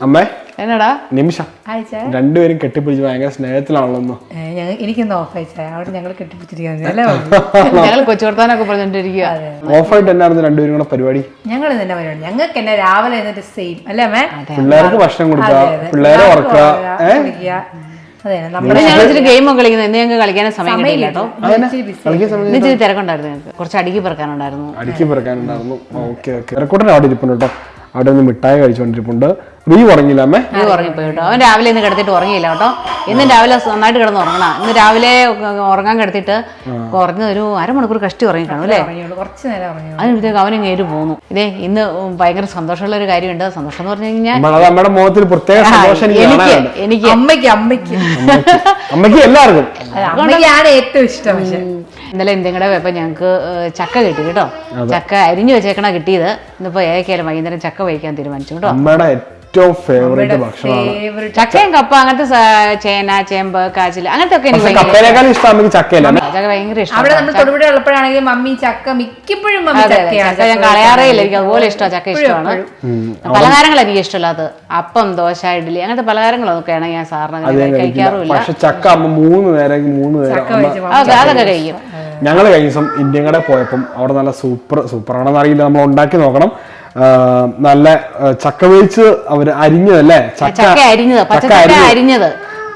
അമ്മേ എന്നടാ? നിമിഷ. രണ്ടുപേരും കെട്ടിപ്പിടിച്ച് ഭയങ്കര സ്നേഹത്തിലാണല്ലോ. എനിക്കൊന്ന് ഓഫ് അയച്ചാ അവിടെ ഞങ്ങൾ കെട്ടിപ്പിടിച്ചിരിക്കുന്നത് പറഞ്ഞോണ്ടിരിക്കുക ഓഫായിട്ട് എന്നായിരുന്നു രണ്ടുപേരും കൂടെ പരിപാടി? ഞങ്ങൾ തന്നെ പരിപാടി. ഞങ്ങൾക്ക് എന്നെ രാവിലെ എന്നിട്ട് സെയിം. അല്ലേ അമ്മേ? പിള്ളേർക്ക് ഭക്ഷണം കൊടുക്കുക. പിള്ളേരെ ഉറക്കുക ഗെയിമൊക്കെ കളിക്കുന്നത്. ഇന്ന് ഞങ്ങൾക്ക്. കളിക്കാൻ സമയം ഇന്ന് ഇച്ചിരി തിരക്കുണ്ടായിരുന്നു ഞങ്ങൾക്ക്. കുറച്ച് അടുക്കി പെറുക്കാനുണ്ടായിരുന്നു. അടുക്കി പെറുക്കാനുണ്ടായിരുന്നു. Okay okay. ഇറക്കൂട്ടൻ അവിടെ ഇരിപ്പുണ്ട് കേട്ടോ. അവിടെ നിന്ന് മിഠായി കഴിച്ചുകൊണ്ടിരിപ്പുണ്ട് റീ ഉറങ്ങിയില്ല അമ്മേ? നീ ഉറങ്ങിപ്പോയി കേട്ടോ അവൻ രാവിലെ ഇന്ന് കിടത്തിട്ട് ഉറങ്ങിയില്ല കേട്ടോ. ഇന്ന് രാവിലെ നന്നായിട്ട് കിടന്ന് ഉറങ്ങണം. ഇന്ന് രാവിലെ ഉറങ്ങാൻ കിടത്തിട്ട് കുറഞ്ഞ ഒരു അരമണിക്കൂർ കഷ്ടി ഉറങ്ങി കാണും അല്ലേ കുറച്ച് നേരം അതിനടുത്തേക്ക് അവനും കയറി പോന്നു. ഇതേ ഇന്ന് ഭയങ്കര സന്തോഷമുള്ള ഒരു കാര്യമുണ്ട്. സന്തോഷം എന്ന് പറഞ്ഞു കഴിഞ്ഞാൽ നമ്മുടെ മുഖത്തിൽ പ്രത്യേക സന്തോഷം എനിക്ക് എനിക്ക് അമ്മയ്ക്ക് അമ്മയ്ക്ക്. അമ്മയ്ക്ക്. എല്ലാവർക്കും. അമ്മയ്ക്കാണ് ഏറ്റവും ഇഷ്ടം പക്ഷെ. ഇന്നലെ എന്തെങ്കിലും പോയപ്പോൾ ഞങ്ങൾക്ക് ചക്ക കിട്ടി കേട്ടോ. ചക്ക അരിഞ്ഞു വെച്ചേക്കണ കിട്ടിയത്. ഇന്നിപ്പോൾ ഏതൊക്കെയാലും വൈകുന്നേരം ചക്ക വഹിക്കാൻ തീരുമാനിച്ചു കേട്ടോ. അമ്മയുടെ ഏറ്റവും ഫേവറേറ്റ് ഭക്ഷണമാണ്. ചക്കയും കപ്പ അങ്ങനത്തെ ചേന ചേമ്പ് കാച്ചിൽ അങ്ങനത്തെ ഒക്കെ എനിക്ക് ഭയങ്കര ഇഷ്ടം. ചക്കയല്ല? അമ്മേ ചക്ക ഭയങ്കര അവിടെ ഇഷ്ടമാണ് നമ്മൾ തൊടുപുഴ ഉള്ളപ്പോഴാണെങ്കിൽ മമ്മി ചക്ക മിക്കപ്പോഴും മമ്മി ചക്ക ഞാൻ കളയാറേ ഇല്ല. എനിക്ക് അതുപോലെ ഇഷ്ടമാണ് ചക്ക ഇഷ്ടമാണ്. പലഹാരങ്ങൾ എനിക്ക് ഇഷ്ടമല്ലാത്തത്. അപ്പം ദോശ ഇഡ്ഡലി അങ്ങനത്തെ പലഹാരങ്ങളൊക്കെയാണ് ഞാൻ സാറിന് കഴിക്കാറുമില്ല. പക്ഷെ ചക്ക അമ്മ മൂന്ന് നേരം മൂന്ന് നേരം ചക്ക അതൊക്കെ കഴിക്കും. ഞങ്ങൾ കഴിഞ്ഞ ദിവസം ഇന്ത്യൻ കടയിൽ പോയപ്പം അവിടെ നല്ല സൂപ്പർ സൂപ്പർ ആണെന്ന് അറിയില്ല. നമ്മൾ ഉണ്ടാക്കി നോക്കണം. നല്ല ചക്ക വേവിച്ച് അവർ അരിഞ്ഞതല്ലേ ചക്ക അരിഞ്ഞത് പച്ചച്ചക്ക അരിഞ്ഞത്.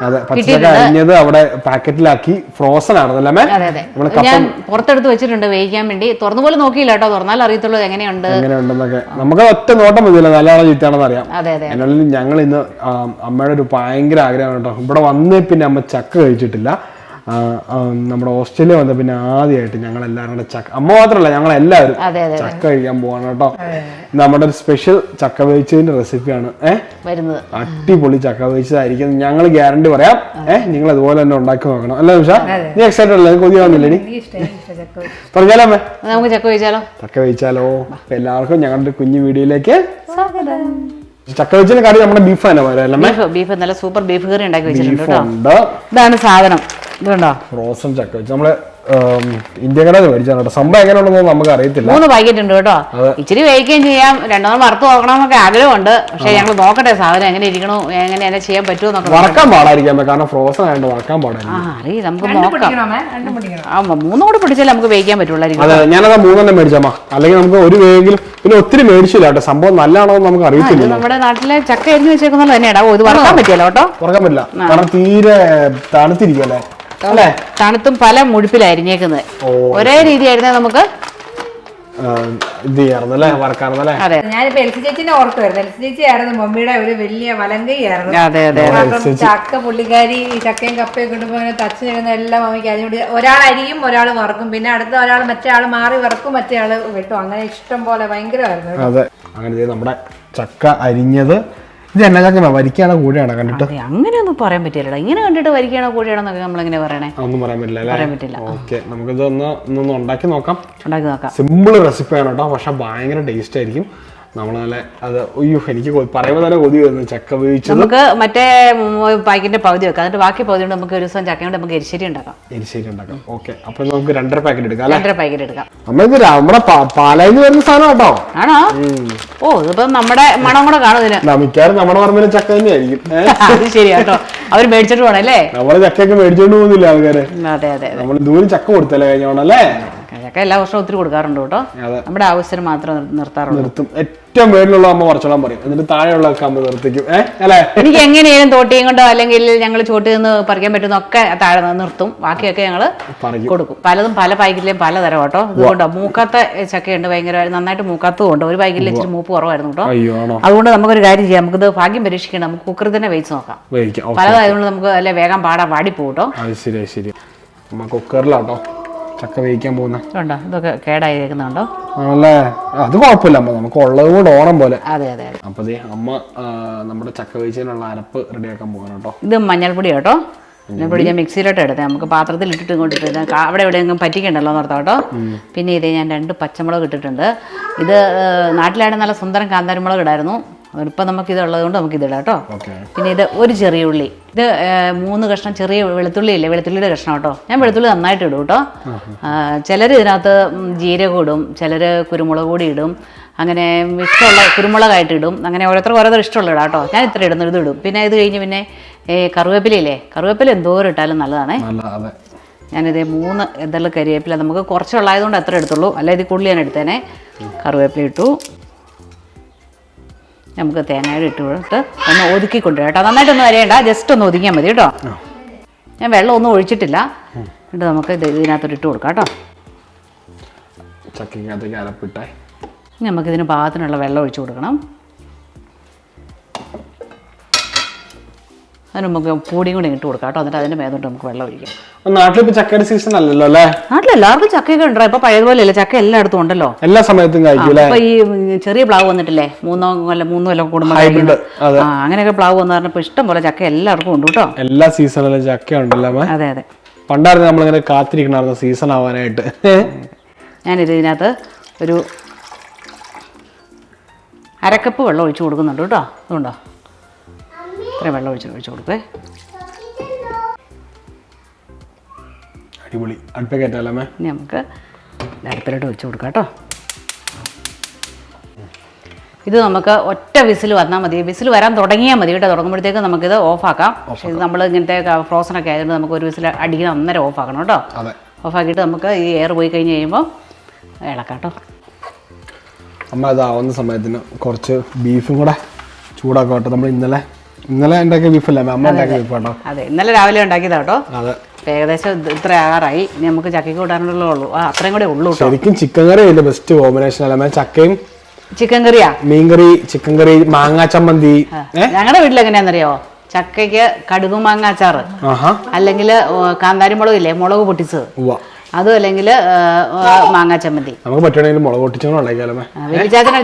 അതെ പച്ചക്ക അരിഞ്ഞത് അവിടെ പാക്കറ്റിലാക്കി ഫ്രോസൺ ആണല്ലേ മേ ഞാൻ പുറത്തെടുത്ത് വെച്ചിട്ടുണ്ട് വേവിക്കാൻ വേണ്ടി. തുറന്നു പോലും നോക്കിയില്ല കേട്ടോ തുറന്നാൽ അറിയത്തുള്ളൂ എങ്ങനെയുണ്ട്. എങ്ങനെയുണ്ടെന്നൊക്കെ. നമുക്ക് ഒറ്റ നോട്ടം മതിയല്ലോ നല്ലതാണോ ചീത്താണെന്ന് അറിയാം. എന്നാലും ഞങ്ങൾ ഇന്ന് അമ്മയുടെ ഒരു ഭയങ്കര ആഗ്രഹമാണ് കേട്ടോ. ഇവിടെ വന്നേ പിന്നെ അമ്മ ചക്ക കഴിച്ചിട്ടില്ല. നമ്മുടെ ഓസ്ട്രേലിയ വന്ന പിന്നെ ആദ്യമായിട്ട് ഞങ്ങൾ എല്ലാവരും കൂടെ ചക്ക അമ്മ മാത്രമല്ല ഞങ്ങൾ എല്ലാവരും ചക്ക കഴിക്കാൻ പോവാണ് കേട്ടോ. നമ്മുടെ ഒരു സ്പെഷ്യൽ ചക്ക വേവിച്ചതിന്റെ റെസിപ്പിയാണ് ഏഹ് അടിപൊളി ചക്ക വേവിച്ചതായിരിക്കും. ഞങ്ങൾ ഗ്യാരണ്ടി പറയാം. ഏഹ് നിങ്ങൾ അതുപോലെ തന്നെ ഉണ്ടാക്കി നോക്കണം. അല്ലേ നിമിഷ? നീ എക്സൈറ്റഡ് അല്ലേ? ചക്ക വെച്ച്. പറഞ്ഞാലോ അമ്മേ? നമുക്ക് ചക്ക കഴിച്ചാലോ ചക്ക വേവിച്ചാലോ? എല്ലാവർക്കും ഞങ്ങളുടെ കുഞ്ഞു വീഡിയോയിലേക്ക് ചക്ക വെച്ചിന്റെ കാര്യം നമ്മുടെ ബീഫ് തന്നെ പറയാം ബീഫ് ബീഫ് നല്ല സൂപ്പർ ബീഫ് കറി ഉണ്ടാക്കി വെച്ചിട്ടുണ്ട് ഇതാണ് സാധനം. ഇതുണ്ടോ? ഫ്രോസൺ ചക്ക വെച്ച് നമ്മൾ ഇന്ത്യക്കാരെ മേടിച്ചാണ് കേട്ടോ. സംഭവം എങ്ങനെയുണ്ടെന്ന് നമുക്ക് അറിയത്തില്ല. മൂന്ന് പാക്കറ്റ് ഉണ്ട് കേട്ടോ. ഇച്ചിരി വേവിക്കുകയും ചെയ്യാം. രണ്ടെണ്ണം വറുത്ത് നോക്കണമെന്നൊക്കെ ആഗ്രഹമുണ്ട്. പക്ഷെ ഞങ്ങൾ നോക്കട്ടെ സാധനം എങ്ങനെ ഇരിക്കണോ എങ്ങനെ എന്നെ ചെയ്യാൻ പറ്റുമോ എന്നൊക്കെ വറക്കാൻ പാടായിരിക്കാം കാരണം ഫ്രോസൺ ആയതുകൊണ്ട് വറക്കാൻ ആ പാടായിരിക്കും നമുക്ക് നോക്കാം. ആ മൂന്നും കൂടെ പിടിച്ചാലേ നമുക്ക് വേവിക്കാൻ പറ്റുള്ളായിരിക്കും. അതെ ഞാനത് മൂന്നെണ്ണം മേടിച്ചമ്മ അല്ലെങ്കിൽ നമുക്ക് ഒരു വേഗിലും പിന്നെ ഒത്തിരി മേടിച്ചില്ല കേട്ടോ. സംഭവം നല്ലതാണോ എന്ന് നമുക്ക് അറിയത്തില്ല നമ്മുടെ നാട്ടിലെ ചക്ക എരിഞ്ഞു വെച്ചേക്കുന്നത് തന്നെയാടാ ഓ ഇത് വറക്കാൻ പറ്റിയല്ലോ കേട്ടോ. വറക്കാൻ പറ്റില്ല. കാരണം തീരെ തണുത്തിരിക്കും അല്ലേ തണുത്തും പല മുഴുപ്പിലായിരിക്കുന്നത്. ഒരേ രീതിയായിരുന്നേ നമുക്ക് ഇത് ചെയ്യാറുന്നല്ലേ വറക്കാറുന്നല്ലേ അതെ. ഞാനിപ്പോ എൽസി ചേച്ചിനെ ഓർത്ത് വരുന്നത് എൽസി ചേച്ചി ആയിരുന്നു മമ്മിയുടെ ഒരു വലിയ അതെ കാരണം ചക്ക പുള്ളിക്കാരി ചക്കയും കപ്പയും കൊണ്ടുപോയി അങ്ങനെ തച്ച് തരുന്ന എല്ലാം മമ്മിക്ക് അതിനോട് ഒരാൾ അരിയും ഒരാൾ വറക്കും. പിന്നെ അടുത്ത ഒരാൾ മറ്റേ ആൾ മാറി വറക്കും മറ്റേ ആൾ വെട്ടും. അങ്ങനെ ഇഷ്ടം പോലെ ഭയങ്കരമായിരുന്നു അതെ. അങ്ങനെ ദേ നമ്മുടെ ചക്ക അരിഞ്ഞത് ഇത് എന്നാ വരിക്കാണോ കൂടെയാണോ കണ്ടിട്ട്? അങ്ങനെയൊന്നും പറയാൻ പറ്റില്ലടാ ഇങ്ങനെ കണ്ടിട്ട് വരികയാണോ കൂടിയാണോ എന്നൊക്കെ നമ്മളെങ്ങനെ പറയണേ? ഒന്നും പറയാൻ പറ്റില്ല പറയാൻ പറ്റില്ല. ഓക്കെ നമുക്കിത് ഒന്ന് ഒന്ന് ഉണ്ടാക്കി നോക്കാം. ഉണ്ടാക്കി നോക്കാം. സിമ്പിൾ റെസിപ്പിയാണ് കേട്ടോ. പക്ഷെ ഭയങ്കര ടേസ്റ്റ് ആയിരിക്കും. നമ്മൾ നല്ല അത് അയ്യോ എനിക്ക് പറയുമ്പോൾ തന്നെ കൊതി വരുന്നു. ചക്ക ഉപയോഗിച്ചു നമുക്ക് മറ്റേ പാക്കിന്റെ പകുതി വെക്കാം. എന്നിട്ട് ബാക്കി പകുതി കൊണ്ട് നമുക്ക് ഒരു ദിവസം ചക്ക കൊണ്ട് നമുക്ക് എരിശ്ശേരി ഉണ്ടാക്കാം. എരിശ്ശേരി ഉണ്ടാക്കാം. ഓക്കെ. അപ്പൊ നമുക്ക് രണ്ടര പാക്കറ്റ് എടുക്കാം രണ്ടര പാക്കറ്റ് എടുക്കാം. അമ്മ ഇത് നമ്മുടെ പാ- പാലായിന്ന് വരുന്ന സാധനം കേട്ടോ ആണോ? ഓ ഇതിപ്പം നമ്മുടെ മണം കൂടെ കാണും ഇതിന്. മിക്കവാറും നമ്മുടെ പറമ്പിലെ ചക്ക തന്നെയായിരിക്കും? അത് ശരിയാ കേട്ടോ. അവർ മേടിച്ചിട്ട് പോണല്ലേ? നമ്മൾ ചക്കയൊക്കെ മേടിച്ചോണ്ട് പോകുന്നില്ല ആൾക്കാര്? അതെ അതെ അതെ. നമ്മൾ ദൂരം ചക്ക കൊടുത്തല്ലേ കഴിഞ്ഞോണല്ലേ ചക്ക എല്ലാ വർഷവും ഒത്തിരി കൊടുക്കാറുണ്ട് കേട്ടോ. നമ്മുടെ ആവശ്യത്തിന് മാത്രം നിർത്താറുണ്ട് നിർത്താറുള്ളൂ. നിർത്തും. ഏറ്റവും മേളിലുള്ള അമ്മ കുറച്ചോളം പറയും. എന്നിട്ട് താഴെയുള്ള അമ്മ നിർത്തിക്കും. അല്ലേ? എനിക്ക് എങ്ങനെയാണ് തോട്ടിയും കൊണ്ടോ അല്ലെങ്കിൽ ഞങ്ങൾ ചോട്ടിൽ നിന്ന് പറിക്കാൻ പറ്റുന്നൊക്കെ താഴെ നിർത്തും. ബാക്കിയൊക്കെ ഞങ്ങൾ കൊടുക്കും. പലതും പല പാക്കറ്റിലും പലതരം കേട്ടോ. ഇതുകൊണ്ടോ മൂക്കാത്ത ചക്കയുണ്ട് ഭയങ്കര നന്നായിട്ട് മൂക്കാത്തതും ഉണ്ട് ഒരു പാക്കറ്റിൽ ഇച്ചിരി മൂപ്പ് കുറവായിരുന്നു കേട്ടോ. അതുകൊണ്ട് നമുക്കൊരു കാര്യം ചെയ്യാം. നമുക്കിത് ഭാഗ്യം പരീക്ഷിക്കണം നമുക്ക് കുക്കറിൽ തന്നെ വേവിച്ച് നോക്കാം. പലതായതുകൊണ്ട് നമുക്ക് അല്ലെ വേഗം പാടാൻ അത് ശരി ശരി. കുക്കറിലാട്ടോ. ചക്ക വേവിക്കാൻ പോകുന്ന. കണ്ടോ ഇതൊക്കെ കേടായിരിക്കുന്നുണ്ടോ ആണല്ലേ? അത് കുഴപ്പമില്ല. അമ്മ നമുക്ക് ഉള്ളത് കൂടെ ഓണം പോലെ. അതെ അതെ അപ്പൊ ദേ അമ്മ ആ, നമ്മുടെ ചക്ക വേവിച്ചതിനുള്ള അരപ്പ് റെഡിയാക്കാൻ പോകണം കേട്ടോ. ഇത് മഞ്ഞൾപ്പൊടി കേട്ടോ. മഞ്ഞൾപ്പൊടി? ഞാൻ മിക്സിയിലോട്ട് എടുത്തേ. നമുക്ക് പാത്രത്തിൽ ഇട്ടിട്ട് ഇങ്ങോട്ട് ഇട്ടിട്ട് കാ- അവിടെ എവിടെയെങ്കിലും പറ്റിക്കണ്ടല്ലോ എന്നോർത്താ കേട്ടോ. പിന്നെ ഇത് ഞാൻ രണ്ട് പച്ചമുളക് ഇട്ടിട്ടുണ്ട്. ഇത് ഏഹ്, നാട്ടിലായിട്ട് നല്ല സുന്ദരം കാന്താരിമുളക് ഇടായിരുന്നു. ഇപ്പം നമുക്ക് ഇത് ഉള്ളത് കൊണ്ട് നമുക്ക് ഇതിടാം കേട്ടോ പിന്നെ ഇത് ഒരു ചെറിയ ഉള്ളി. ഇത് മൂന്ന് കഷ്ണം ചെറിയ വെളുത്തുള്ളി ഇല്ലേ? വെളുത്തുള്ളിയുടെ കഷ്ണം കേട്ടോ. ഞാൻ വെളുത്തുള്ളി നന്നായിട്ട് ഇടും കേട്ടോ. ചിലർ ഇതിനകത്ത് ജീരക ഇടും ചിലർ കുരുമുളക് കൂടി ഇടും അങ്ങനെ ഇഷ്ടമുള്ള കുരുമുളകായിട്ട് ഇടും അങ്ങനെ ഓരോരുത്തർ ഓരോരുത്തർ ഇഷ്ടമുള്ള ഇടാം കേട്ടോ. ഞാൻ ഇത്ര ഇടുന്ന ഇത് ഇടും. പിന്നെ ഇത് കഴിഞ്ഞ് പിന്നെ കറിവേപ്പില കറിവേപ്പിലയില്ലേ കറിവേപ്പില എന്തോരം ഇട്ടാലും നല്ലതാണേ. ഞാനിത് മൂന്ന് എന്തെല്ലാം കരിവേപ്പില നമുക്ക് കുറച്ചുള്ളായതുകൊണ്ട് അത്ര എടുത്തുള്ളൂ. അല്ല ഇത് കൂടുതൽ ഞാൻ എടുത്തേനെ. കറിവേപ്പില ഇട്ടു. നമുക്ക് തേങ്ങയുടെ ഇട്ട് കൊടുത്ത് ഒന്ന് ഒതുക്കി കൊണ്ടുവരാം കേട്ടോ. നന്നായിട്ടൊന്നും അരയേണ്ട ജസ്റ്റ് ഒന്ന് ഒതുങ്ങിയാൽ മതി കേട്ടോ. ഞാൻ വെള്ളം ഒന്നും ഒഴിച്ചിട്ടില്ല എന്നിട്ട് നമുക്ക് ഇത് ഇതിനകത്തോട്ട് ഇട്ട് കൊടുക്കാം കേട്ടോ. അരപ്പിട്ടേ നമുക്കിതിന് പാകത്തിനുള്ള വെള്ളം ഒഴിച്ചു കൊടുക്കണം. അതിന് നമുക്ക് പൂടിയും കൂടി ഇട്ട് കൊടുക്കാം കേട്ടോ. എന്നിട്ട് അതിന്റെ മേതോട്ട് നമുക്ക് വെള്ളം ഒഴിക്കാം. നാട്ടിൽ നാട്ടിലിപ്പോ ചക്കയുടെ സീസൺ അല്ലല്ലോ അല്ലേ? നാട്ടിൽ എല്ലാവർക്കും ചക്കയൊക്കെ ഉണ്ടോ ഇപ്പൊ പഴയതുപോലെയല്ല ചക്ക എല്ലായിടത്തും ഉണ്ടല്ലോ. എല്ലാ സമയത്തും അല്ലേ? ഈ ചെറിയ പ്ലാവ് വന്നിട്ടില്ലേ? മൂന്നോ കൊല്ലം മൂന്ന് കൊല്ലം കൂടുമ്പോൾ ആ അങ്ങനെയൊക്കെ പ്ലാവ് വന്നു പറഞ്ഞപ്പോ ഇഷ്ടം പോലെ ചക്ക എല്ലാവർക്കും ഉണ്ട് കേട്ടോ. എല്ലാ സീസണിലും ചക്ക ഉണ്ടല്ലോ അതെ അതെ. പണ്ടായിരുന്നു നമ്മളിങ്ങനെ കാത്തിരിക്കണമായിരുന്നു സീസൺ ആവാനായിട്ട്. ഞാനിത് ഇതിനകത്ത് ഒരു അരക്കപ്പ് വെള്ളം ഒഴിച്ചു കൊടുക്കുന്നുണ്ട് കേട്ടോ. അതുകൊണ്ടോ ഇത്രയും വെള്ളം ഒഴിച്ച് ഒഴിച്ചു കൊടുത്തേ അടിപൊളി. അടുപ്പ കയറ്റാലേ ഇനി നമുക്ക് അടുപ്പിലോട്ട് വെച്ച് കൊടുക്കാം കേട്ടോ. ഇത് നമുക്ക് ഒറ്റ വിസിൽ വന്നാൽ മതി. വിസിൽ വരാൻ തുടങ്ങിയാൽ മതി കേട്ടോ. തുടങ്ങുമ്പോഴത്തേക്ക് നമുക്കിത് ഓഫാക്കാം. പക്ഷേ ഇത് നമ്മൾ ഇങ്ങനത്തെ ഫ്രോസൺ ഒക്കെ ആയതുകൊണ്ട് നമുക്ക് ഒരു വിസിൽ അടിക്കുന്ന അന്നേരം ഓഫാക്കണം കേട്ടോ. ഓഫാക്കിയിട്ട് നമുക്ക് ഈ എയർ പോയി കഴിഞ്ഞ് കഴിയുമ്പോൾ ഇളക്കാം കേട്ടോ. അമ്മ ഇതാവുന്ന സമയത്തിന് കുറച്ച് ബീഫും കൂടെ ചൂടാക്കട്ടെ നമ്മൾ ഇന്നലെ ഇന്നലെ ഉണ്ടാക്കിയ ബീഫല്ലേ അമ്മ ഉണ്ടാക്കിയ ബീഫ് കേട്ടോ അതെ ഇന്നലെ രാവിലെ ഉണ്ടാക്കിയതാ കേട്ടോ. അതെ. ഏകദേശം ഇത്ര ആറായി ഇനി നമുക്ക് ചക്കയ്ക്ക് കൂടാനുള്ള ഉള്ളൂ. ആ അത്രയും കൂടെ ഉള്ളൂ ശരിക്കും ചിക്കൻ കറി അതിന്റെ ബെസ്റ്റ് കോമ്പിനേഷൻ അല്ലേ? ചക്കയും ചിക്കൻ കറിയാ മീൻകറി ചിക്കൻ കറി മാങ്ങാ ചമ്മന്തി. ഞങ്ങളുടെ വീട്ടിൽ എങ്ങനെയാണെന്നറിയോ? ചക്കയ്ക്ക് കടുകും മാങ്ങ അച്ചാറ്. അല്ലെങ്കിൽ കാന്താരി മുളക് ഇല്ലേ? മുളക് പൊട്ടിച്ചത്. അതും അല്ലെങ്കിൽ മാങ്ങാ ചമ്മന്തി. നമുക്ക് പറ്റുവാണെങ്കിൽ മുളക് പൊട്ടിച്ചും ഉണ്ടാക്കിയാലേ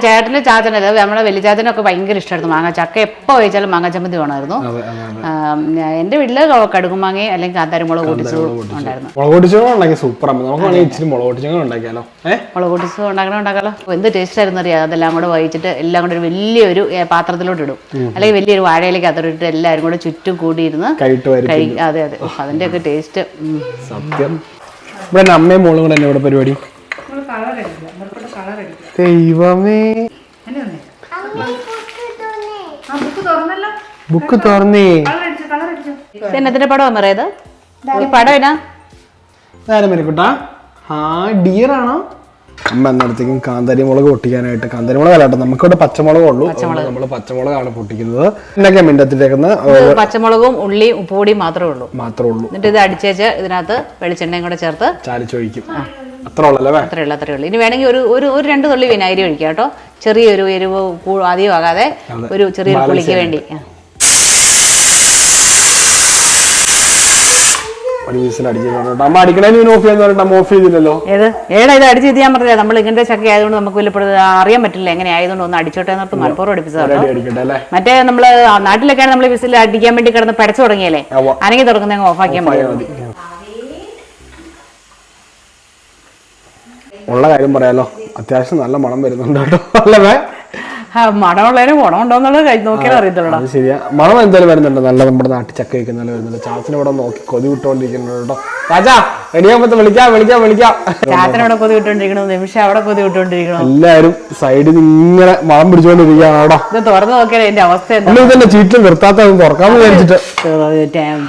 ചേട്ടനും വലിച്ചാച്ചന നമ്മളെ വലിച്ചാച്ചനൊക്കെ ഭയങ്കര ഇഷ്ടമായിരുന്നു. മാങ്ങ ചക്ക എപ്പോൾ കഴിച്ചാലും മാങ്ങാ ചമ്മന്തി വേണമായിരുന്നു. എന്റെ വീട്ടിൽ കടുകുമാങ്ങയും അല്ലെങ്കിൽ കാന്താരി മുളക് പൊട്ടിച്ചത് ഉണ്ടായിരുന്നു. മുളക് പൊട്ടിച്ചും സൂപ്പർ നമുക്ക് ഇച്ചിരി മുളക് പൊട്ടിച്ചും ഉണ്ടാക്കിയാലോ? മുളക് ഉണ്ടാക്കണം ഉണ്ടാക്കാലോ? എന്ത് ടേസ്റ്റ് ആയിരുന്നു അറിയാം? അതെല്ലാം കൂടെ വഹിച്ചിട്ട് എല്ലാം കൂടെ ഒരു വലിയൊരു പാത്രത്തിലോട്ട് ഇടും. അല്ലെങ്കിൽ വലിയൊരു വാഴയിലേക്ക് അത്തോട്ട് എല്ലാവരും കൂടെ ചുറ്റും കൂടിയിരുന്ന് അതെ അതെ. അതിന്റെ ഒക്കെ ടേസ്റ്റ് സത്യം. ഇവിടെ അമ്മയും മോളും കൂടെ എന്നെ ഇവിടെ പരിപാടി? ദൈവമേ. ആ ബുക്ക് തുറന്നേ. കളർ അടിച്ചു കളർ അടിച്ചു. എന്നത്തിന്റെ പടം പറയത് ഈ പടം എന്നാ നേരം മെനക്കുട്ടാ? ആ ഡിയർ ആണോ? അമ്മ അന്നേരത്തേക്കും കാന്താരി മുളക് പൊട്ടിക്കാനായിട്ട്. കാന്താരി മുളക് അല്ലാട്ടോ നമുക്കിവിടെ പച്ചമുളകേ ഉള്ളൂ. നമ്മൾ പച്ചമുളകാണ് പൊട്ടിക്കുന്നത്. എന്നൊക്കെ മിണ്ടത്തിലേക്കുന്ന പച്ചമുളകും ഉള്ളിയും ഉപ്പുപൊടിയും മാത്രമേ ഉള്ളൂ. മാത്രമേ ഉള്ളൂ. എന്നിട്ട് ഇത് അടിച്ചേച്ച് ഇതിനകത്ത് വെളിച്ചെണ്ണയും കൂടെ ചേർത്ത് ചാലിച്ചൊഴിക്കും. അത്ര ഉള്ളല്ലേ വേ അത്രേ ഉള്ളൂ അത്രേ ഉള്ളൂ. ഇനി വേണമെങ്കിൽ ഒരു ഒരു ഒരു രണ്ട് തുള്ളി വിനാഗിരി ഒഴിക്കാം കേട്ടോ. ചെറിയൊരു എരിവ് അധികമാകാതെ അധികം ആകാതെ ഒരു ചെറിയൊരു പുളിക്ക് വേണ്ടി. ഒരു വീസിൽ അടിച്ചിട്ടുണ്ട് അമ്മ അടിക്കണേന് ഇവന് ഓഫ് ചെയ്യാന്ന് പറഞ്ഞിട്ട് അമ്മ ഓഫ് ചെയ്തില്ലല്ലോ? ഏത്? ഏടാ ഇത് അടിച്ച് ചെയ്യാൻ പറഞ്ഞത്. നമ്മൾ ഇങ്ങനത്തെ ചക്ക ആയതുകൊണ്ട് നമുക്ക് വല്ലപ്പോഴും അറിയാൻ പറ്റില്ല. എങ്ങനെ ആയതുകൊണ്ട് ഒന്ന് അടിച്ചോട്ടെ മലപ്പുറം മറ്റേ നമ്മൾ നാട്ടിലൊക്കെയാണ് നമ്മൾ വിസിൽ അടിക്കാൻ വേണ്ടി കിടന്ന് പടച്ചു തുടങ്ങിയല്ലേ. അനങ്ങി തുടങ്ങുന്ന ഓഫാക്കിയാൽ മതി. മതി. ഉള്ള കാര്യം പറയാലോ. അത്യാവശ്യം നല്ല മണം വരുന്നുണ്ട് കേട്ടോ. അല്ലേ മണമുള്ളതിന് ഗുണമുണ്ടോ എന്നുള്ളത് കഴി നോക്കിയാൽ അറിയത്തുള്ളൂ ശരിയാ. മണം എന്തായാലും വരുന്നുണ്ട്. നല്ല നമ്മുടെ നാട്ടിൽ ചക്ക കഴിക്കുന്ന വരുന്നുണ്ട്. ചാച്ചിനെ ഇവിടെ നോക്കി കൊതി വിട്ടോണ്ടിരിക്കുന്നുണ്ട് കേട്ടോ ചാച്ചാ റെഡിയാകുമ്പോ വിളിക്കാം വിളിക്കാം വിളിക്കാം. ചാത്തൻ അവിടെ കൊതി വിട്ടോണ്ടിരിക്കണം നിമിഷം അവിടെ കൊതി വിട്ടോണ്ടിരിക്കണം. എല്ലാരും സൈഡിൽ ഇങ്ങനെ മണം പിടിച്ചോണ്ടിരിക്കുകയാണ് അവിടെ. ഇത് തുറന്നു നോക്കിയാൽ എന്റെ അവസ്ഥ ഇതന്നെ ചീറ്റിൽ നിർത്താത്ത തുറക്കാൻ വിചാരിച്ചിട്ട്.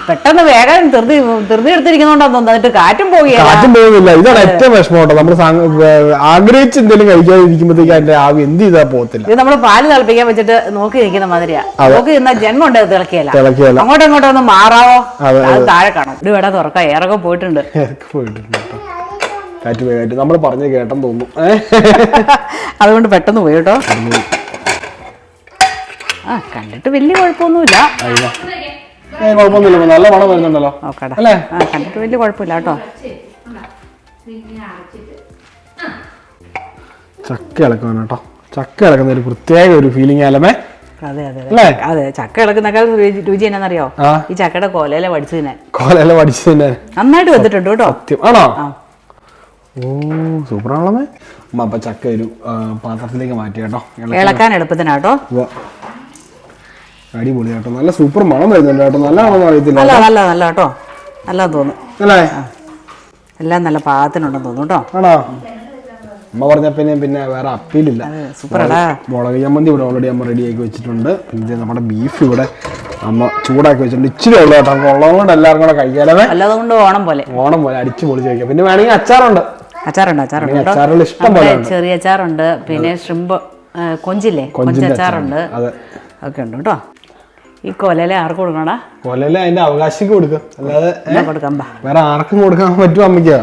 പെട്ടെന്ന് വേഗം ധൃതി ധൃതി എടുത്തിരിക്കുന്നോണ്ടാന്ന് തോന്നുന്നു. കാറ്റും പോകുകയാണ് കാറ്റും പോകുന്നില്ല. ഇതാണ് ഏറ്റവും വിഷമം കേട്ടോ. നമ്മൾ ആഗ്രഹിച്ച് എന്തെങ്കിലും കഴിക്കാതിരിക്കുമ്പോഴത്തേക്ക് അതിന്റെ ആവി എന്ത് ചെയ്താൽ പോകത്തില്ല. ഇത് നമ്മൾ പാൽ തിളപ്പിക്കാൻ വെച്ചിട്ട് നോക്കി നിൽക്കുന്ന മാതിരിയാ. നോക്കി നിന്ന ജന്മം ഉണ്ട് തിളക്കിയല്ല. അങ്ങോട്ടും ഇങ്ങോട്ടും ഒന്ന് മാറാവോ? താഴെ കാണും. ഇവിടെ വേടാ തുറക്കാം ഏറൊക്കെ പോയിട്ടുണ്ട്. പോയിട്ടുണ്ട് കാറ്റ് പോയി നമ്മൾ പറഞ്ഞു കേട്ടെന്ന് തോന്നുന്നു. അതുകൊണ്ട് പെട്ടെന്ന് പോയി കേട്ടോ. ആ കണ്ടിട്ട് വലിയ കുഴപ്പമൊന്നുമില്ല. കുഴപ്പമൊന്നുമില്ല. നല്ല മണം വരുന്നുണ്ടല്ലോ. അല്ലേ? ആ കണ്ടിട്ട് വലിയ കുഴപ്പമില്ല കേട്ടോ. ചക്ക ഇളക്കാണ് കേട്ടോ. ചക്ക ഇളക്കുന്ന ഒരു പ്രത്യേക ഒരു ഫീലിംഗ് ആലമേ അതെ അതെ അതെ. ചക്ക ഇളക്കുന്നേക്കാൾ രുചി- എന്നാന്നറിയോ? ഈ ചക്കയുടെ കോലയില പഠിച്ചു തിന്നാൻ. കോലയില പഠിച്ചു തന്നെ നന്നായിട്ട് വന്നിട്ടുണ്ട് കേട്ടോ. സത്യം. ആണോ? ഓ സൂപ്പർ ആണല്ലേ അമ്മ അപ്പൊ ചക്ക ഒരു പാത്രത്തിലേക്ക് മാറ്റി കേട്ടോ. ഇളക്കി. ഇളക്കാൻ എളുപ്പത്തിനാട്ടോ അടിപൊളി കേട്ടോ. നല്ല സൂപ്പർ മണം വരുന്നുണ്ട് കേട്ടോ. നല്ലതാണെന്ന് അറിയത്തില്ല നല്ല നല്ല നല്ല കേട്ടോ. നല്ലതെന്ന് തോന്നുന്നു. അല്ലേ? എല്ലാം നല്ല പാകത്തിനുണ്ടെന്ന് തോന്നുന്നു കേട്ടോ. ആണോ? അമ്മ പറഞ്ഞപ്പോ ഇനി പിന്നെ വേറെ അപ്പീലില്ല. മുളക് ചമ്മന്തി ഇവിടെ ഓൾറെഡി അമ്മ റെഡിയാക്കി വെച്ചിട്ടുണ്ട്. പിന്നെ നമ്മുടെ ബീഫ് ഇവിടെ അമ്മ ചൂടാക്കി വെച്ചിട്ടുണ്ട്. ഇച്ചിരി ഉള്ളു കേട്ടോ. ഉള്ളത് കൊണ്ട് എല്ലാവർക്കും കൂടെ കഴിക്കാലേ. അല്ലാതുകൊണ്ട് ഓണം പോലെ. ഓണം പോലെ അടിച്ചു പൊളിച്ച് കഴിക്കാം. പിന്നെ വേണമെങ്കിൽ അച്ചാറുണ്ട്. അച്ചാറുണ്ട് അച്ചാറുണ്ട് അച്ചാറുകൾ ഇഷ്ടം പോലെ ചെറിയ അച്ചാറുണ്ട് പിന്നെ ഷ്രിമ്പ് കൊഞ്ചില്ലേ? കൊഞ്ച് കൊഞ്ചിന്റെ അച്ചാറുണ്ട്. അതെ. ഒക്കെ ഉണ്ട് കേട്ടോ. ഈ കൊലയിലെ ആർക്ക് കൊടുക്കണടാ? കൊലല്ലേ അതിന്റെ അവകാശിക്ക് കൊടുക്കാം. അല്ലാതെ കൊടുക്കാം വേറെ ആർക്കും കൊടുക്കാൻ പറ്റും അമ്മയ്ക്ക്?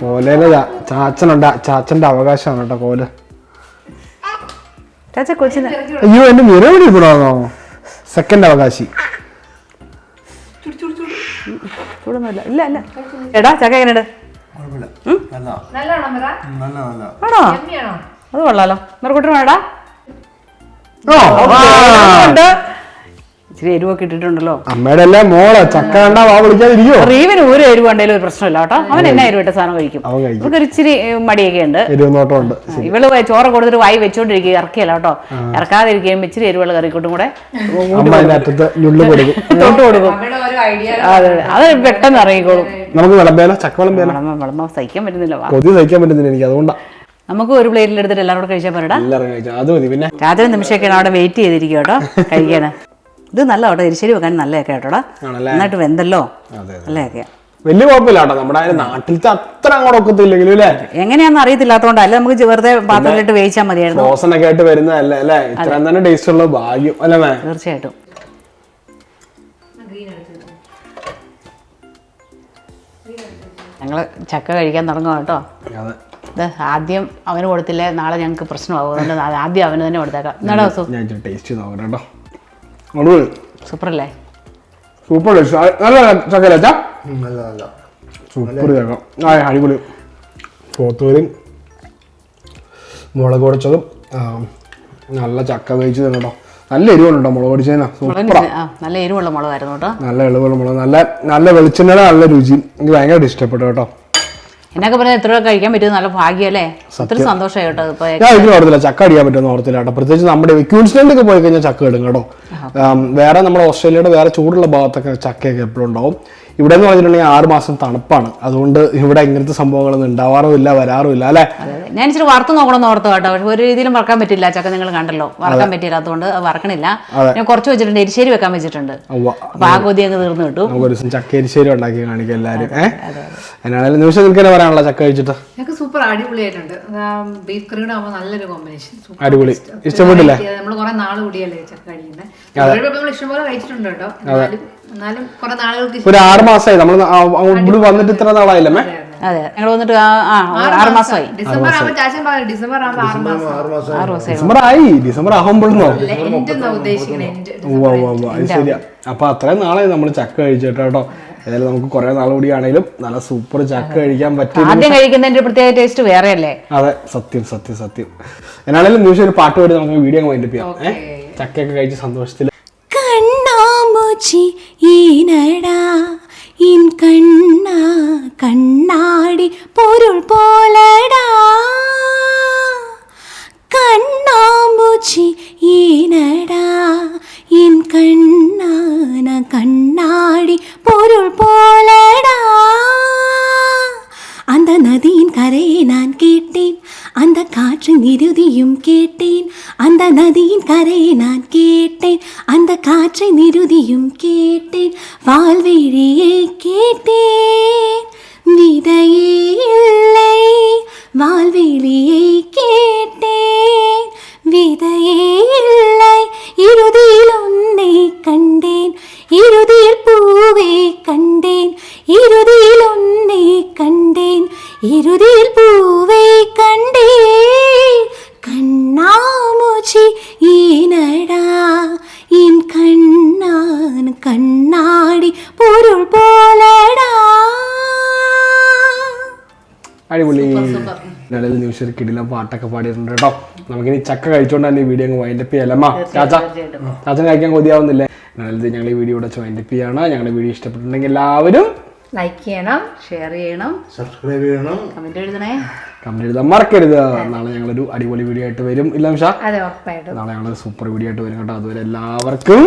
കോലയിലെ ചാച്ചനുണ്ട ചാച്ചന്റെ അവകാശമാണ് കേട്ടോ കോൽ. ചാച്ച കൊച്ചിന് അയ്യോ എന്റെ നിരവധി കൂടാണോ സെക്കൻഡ് അവകാശി. ചൂടൊന്നുമില്ല ഇല്ല ഇല്ല. എടാ ചക്ക എങ്ങനെയുണ്ട്? ആണോ? അത് കൊള്ളാലോ. മെറുകുട്ടി വേണ്ട ഓ, ആ. ഉണ്ട്. ഇച്ചിരി എരിവൊക്കെ ഇട്ടിട്ടുണ്ടല്ലോ. അമ്മയുടെ എല്ലാം മോളെ? ചക്ക കണ്ടാ വാ വിളിക്കാതിരിക്കോ റീവിന് ഒരു എരിവ് ഉണ്ടെങ്കിലും ഒരു പ്രശ്നമില്ല കേട്ടോ. അവൻ എന്നാ എരിവിട്ട സാധനം കഴിക്കും? ഒരു ഇച്ചിരി മടിയൊക്കെ ഉണ്ട്. ഉണ്ട് ഇവൾ ചോറ് കൊടുത്തിട്ട് വായി വെച്ചോണ്ടിരിക്കുക ഇറക്കിയല്ല കേട്ടോ. ഇറക്കാതിരിക്കുകയും ഇച്ചിരി എരിവുള്ള കറിക്കൂട്ടും കൂടെ തൊട്ട് കൊടുക്കും. ഐഡിയ അതെ അത് പെട്ടെന്ന് ഇറങ്ങിക്കോളും. നമുക്ക് വിളമ്പേല? ചക്ക വിളമ്പേല? വിളമ്പ വിളമ്പ. സഹിക്കാൻ പറ്റുന്നില്ല. വാ. കൊതി സഹിക്കാൻ പറ്റുന്നില്ല എനിക്ക് അതുകൊണ്ടാണ് നമുക്ക് ഒരു പ്ലേറ്റിൽ എടുത്തിട്ട് എല്ലാവരും കൂടെ കഴിച്ചാൽ പറയടാ അത് മതി പിന്നെ. രാത്രി നിമിഷമൊക്കെയാണ് അവിടെ വെയിറ്റ് ചെയ്തിരിക്കും കേട്ടോ. കഴിക്കാൻ ഇത് നല്ല കേട്ടോ എരിശ്ശേരി വെക്കാൻ നല്ല കേട്ടോടാ നന്നായിട്ട് വെന്തല്ലോ. അല്ലേ നല്ലതൊക്കെയാ. വലിയ കുഴപ്പമില്ല കേട്ടോ നമ്മുടെ നാട്ടിലത്തെ അത്ര അങ്ങോട്ട് ഒക്കത്തില്ലെങ്കിലും അല്ലേ? എങ്ങനെയാണെന്ന് അറിയത്തില്ലാത്തതുകൊണ്ട് അല്ല നമുക്ക് വെറുതെ പാത്രത്തിലിട്ട് വേവിച്ചാൽ മതിയായിരുന്നു. ഫ്രോസൺ ഒക്കെ ആയിട്ട് വരുന്നതല്ലേ അല്ലേ? ഇത്രയും തന്നെ ടേസ്റ്റ് ഉള്ള ഭാഗ്യം അല്ലേ തീർച്ചയായിട്ടും. ഞങ്ങൾ ചക്ക കഴിക്കാൻ തുടങ്ങുക കേട്ടോ. ഇത് ആദ്യം അവന് കൊടുത്തില്ലേ നാളെ ഞങ്ങൾക്ക് പ്രശ്നമാകും അതുകൊണ്ട് ആദ്യം അവന് തന്നെ കൊടുത്തേക്കാം. എന്നാടാ ടേസ്റ്റ് നോക്കട്ടെ കേട്ടോ സൂപ്പർ സൂപ്പറല്ലേ? സൂപ്പർ നല്ല ചക്കല ചാ സൂപ്പർ ചക്ക. ആ അടിപൊളി. പോത്തൂരും മുളക് പൊടിച്ചതും നല്ല ചക്ക വേവിച്ചത് കേട്ടോ നല്ല എരിവുണ്ടോ മുളക് പൊടിച്ചതിനാ. സൂപ്പറാ. നല്ല എരിവുള്ള മുളകായിരുന്നു കേട്ടോ നല്ല എളുപ്പമുള്ള മുളക്. നല്ല നല്ല വെളിച്ചെണ്ണ നല്ല രുചി. എനിക്ക് ഭയങ്കരമായിട്ട് ഇഷ്ടപ്പെട്ടു കേട്ടോ എന്നൊക്കെ പറഞ്ഞാൽ എത്ര കഴിക്കാൻ പറ്റും നല്ല ഭാഗ്യല്ലേ ഒത്തിരി സന്തോഷമായി കേട്ടോ ഇപ്പൊ ഞാൻ ഓർത്തില്ല ചക്ക അടിക്കാൻ പറ്റുമെന്ന് ഓർത്തില്ല കേട്ടോ പ്രത്യേകിച്ച് നമ്മുടെ ക്യൂൻസ്ലാൻഡിലൊക്കെ പോയി കഴിഞ്ഞാൽ ചക്ക ഇടും കേട്ടോ വേറെ നമ്മുടെ ഓസ്ട്രേലിയയുടെ വേറെ ചൂടുള്ള ഭാഗത്തൊക്കെ ചക്കയൊക്കെ എപ്പോഴും ഉണ്ടാവും. ഇവിടെ എന്ന് പറഞ്ഞിട്ടുണ്ടെങ്കിൽ ആറ് മാസം തണുപ്പാണ്. അതുകൊണ്ട് ഇവിടെ ഇങ്ങനത്തെ സംഭവങ്ങളൊന്നും ഉണ്ടാവാറുമില്ല വരാറുമില്ല അല്ലെ? ഇല്ല അല്ലെ ഞാൻ ഇച്ചിരി വറുത്ത് നോക്കണം ഓർത്തു കേട്ടോ. പക്ഷെ ഒരു രീതിയിലും വറക്കാൻ പറ്റില്ല. ചക്ക നിങ്ങൾ കണ്ടല്ലോ. വറക്കാൻ പറ്റില്ല അതുകൊണ്ട് വറക്കണില്ല. ഞാൻ കുറച്ച് വെച്ചിട്ടുണ്ട്. എരിശ്ശേരി വെക്കാൻ വെച്ചിട്ടുണ്ട്. അപ്പൊ ആ കൊതി അങ്ങ് തീർന്നു കിട്ടും. നമുക്കൊരു ദിവസം ചക്ക എരിശ്ശേരി ഉണ്ടാക്കി കാണിക്കാം എല്ലാവരും. ഏഹ് നിമിഷം നിമിഷം നിൽക്കാൻ പറയാനുള്ള ചക്ക കഴിച്ചിട്ട്. ഞങ്ങൾക്ക് സൂപ്പർ അടിപൊളിയായിട്ടുണ്ട്. ബീഫ് കറിയുടെ ആവുമ്പോൾ നല്ലൊരു കോമ്പിനേഷൻ അടിപൊളി. ഇഷ്ടപ്പെട്ടില്ലേ? നമ്മൾ കുറെ നാൾ കൂടിയല്ലേ ചക്ക കഴിക്കുന്നത് നമ്മൾ ഇഷ്ടംപോലെ കഴിച്ചിട്ടുണ്ട് കേട്ടോ. ഒരു ആറ് മാസമായി നമ്മൾ ഇവിടെ വന്നിട്ട് ഇത്ര നാളായില്ലേ മേ? അതെ ഞങ്ങൾ വന്നിട്ട് ആറ് മാസമായി. ഡിസംബർ ആകുമ്പോൾ ചാച്ചൻ പറഞ്ഞു ഡിസംബർ ആകുമ്പോൾ ആറ് മാസം. ആറ് മാസമായി ഡിസംബർ ആയി. ഡിസംബർ ആകുമ്പോഴെന്നോ ശരിയാ. അപ്പൊ അത്രയും നാളെ നമ്മൾ ചക്ക കഴിച്ചിട്ട് കേട്ടോ. ഏതായാലും നമുക്ക് കുറെ നാൾ കൂടിയാണെങ്കിലും നല്ല സൂപ്പർ ചക്ക കഴിക്കാൻ പറ്റും ആദ്യം കഴിക്കുന്നതിന്റെ പ്രത്യേക ടേസ്റ്റ് വേറെയല്ലേ? അതെ സത്യം സത്യം സത്യം. എന്നാണെങ്കിലും നിമിഷം ഒരു പാട്ട് പാടി നമുക്ക് വീഡിയോ വൈൻഡപ്പ് ചെയ്യാം. ചക്കയൊക്കെ കഴിച്ച് സന്തോഷത്തിൽ കണ്ണാമൂച്ചി వచ్చి காற்றின் கேட்டேன் வாழ்விழியை கேட்டேன். விதையே இல்லை வாழ் നിമിഷം കിടിലം പാട്ടൊക്കെ പാടിയിട്ടുണ്ട് കേട്ടോ. നമുക്കിനി ചക്ക കഴിച്ചോണ്ട് തന്നെ ഈ വീഡിയോ അങ്ങ് വൈൻഡപ്പ് ചെയ്യാലമ്മ ചാച്ച ചാച്ചൻ കഴിക്കാൻ കൊതിയാവുന്നില്ലേ? എന്നാലും ഞങ്ങൾ ഈ വീഡിയോ ഇവിടെ വൈൻഡപ്പ് ചെയ്യാണ്. ഞങ്ങളുടെ വീഡിയോ ഇഷ്ടപ്പെട്ടിട്ടുണ്ടെങ്കിൽ എല്ലാവരും ലൈക്ക് ചെയ്യണം ഷെയർ ചെയ്യണം. സബ്സ്ക്രൈബ് ചെയ്യണം. കമന്റ് എഴുതണേ. കമന്റ് എഴുതാൻ മറക്കരുത്. നാളെ ഞങ്ങളൊരു അടിപൊളി വീഡിയോ ആയിട്ട് വരും. ഇല്ല നിമിഷ? അതെ ഉറപ്പായിട്ടും. നാളെ ഞങ്ങൾ സൂപ്പർ വീഡിയോ ആയിട്ട് വരും കേട്ടോ. അതുവരെ എല്ലാവർക്കും